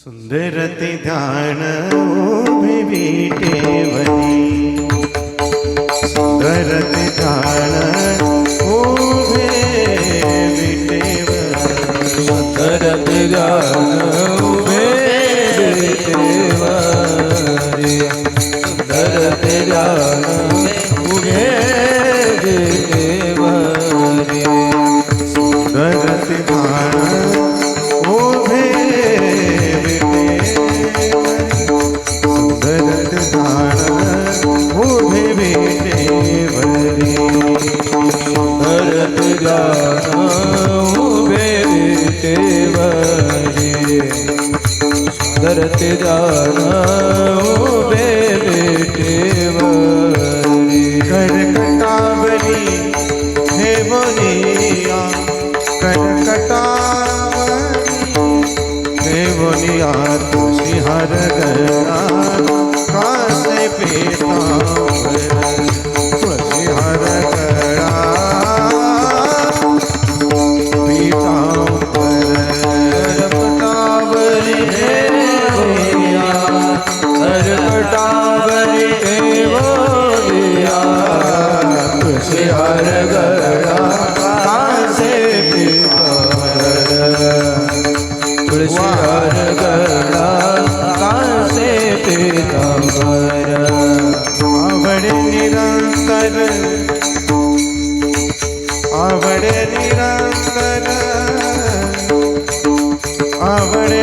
સુંદરતી ધ્યાન ટેવની સુંદરતી ધ્યાન ઉભે ટેવની સુંદરતી ધ્યાન भेट जान बे बेटे कनकटावरी हे मुनिया हर गया कासे पेता ശ്വേതാംബര അവിടെ നിരന്തര അവിടെ നിരന്തര അവിടെ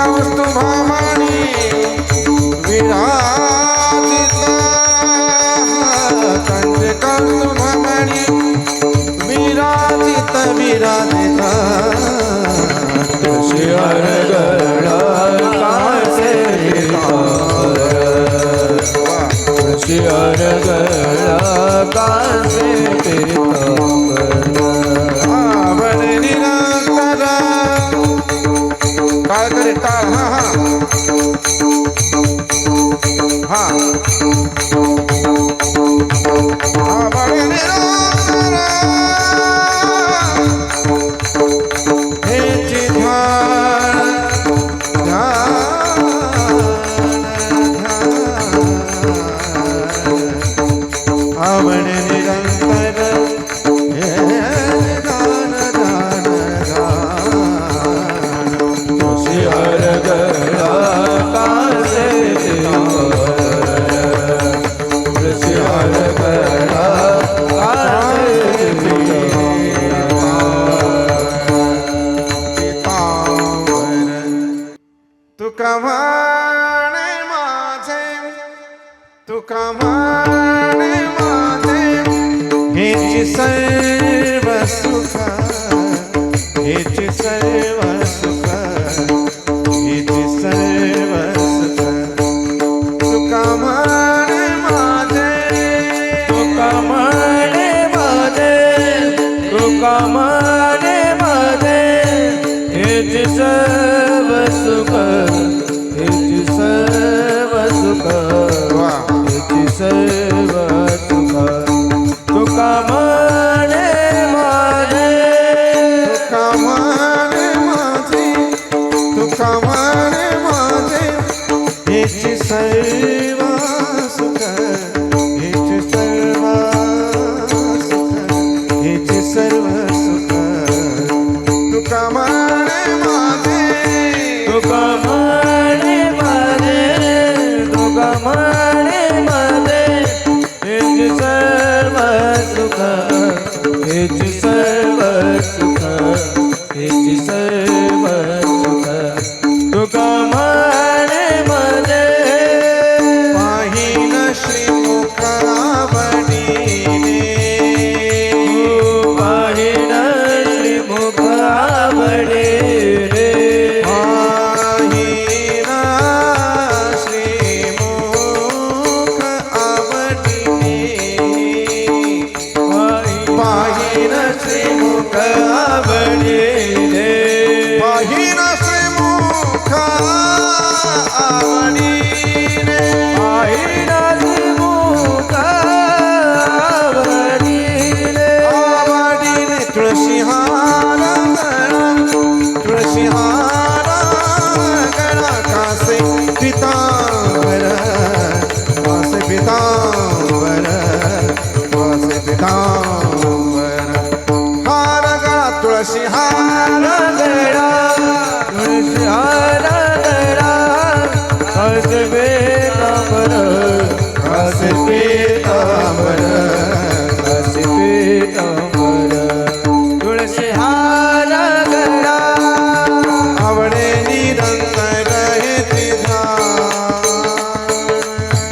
जाऊस तुम्हा मानी विराजिता. कंजकर तुम्हा मानी विराजित. विराजिता शिवर गळा Ha. तुका म्हणे माझे तुका म्हणे माझे हेची सर्व सुख हेची सर्व असे पीतांबर असे पीतांबर तुळशी हार गंगा आवडे निरंतर हे तिधा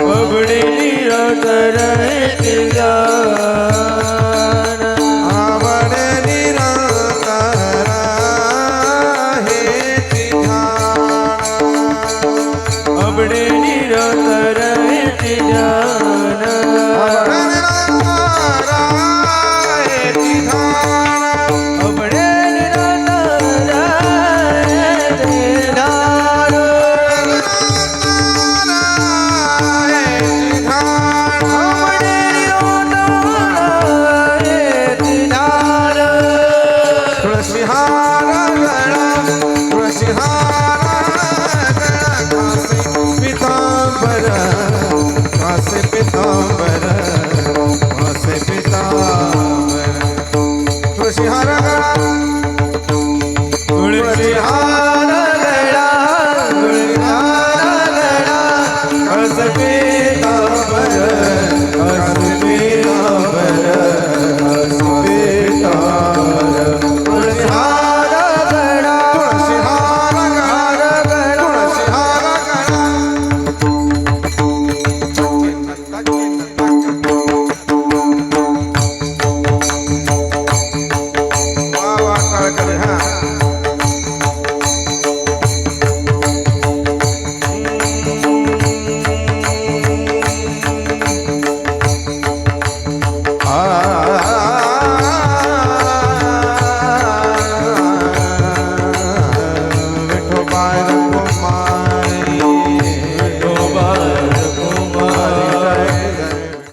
बबडे निरंतर हे तिधा Yeah. बर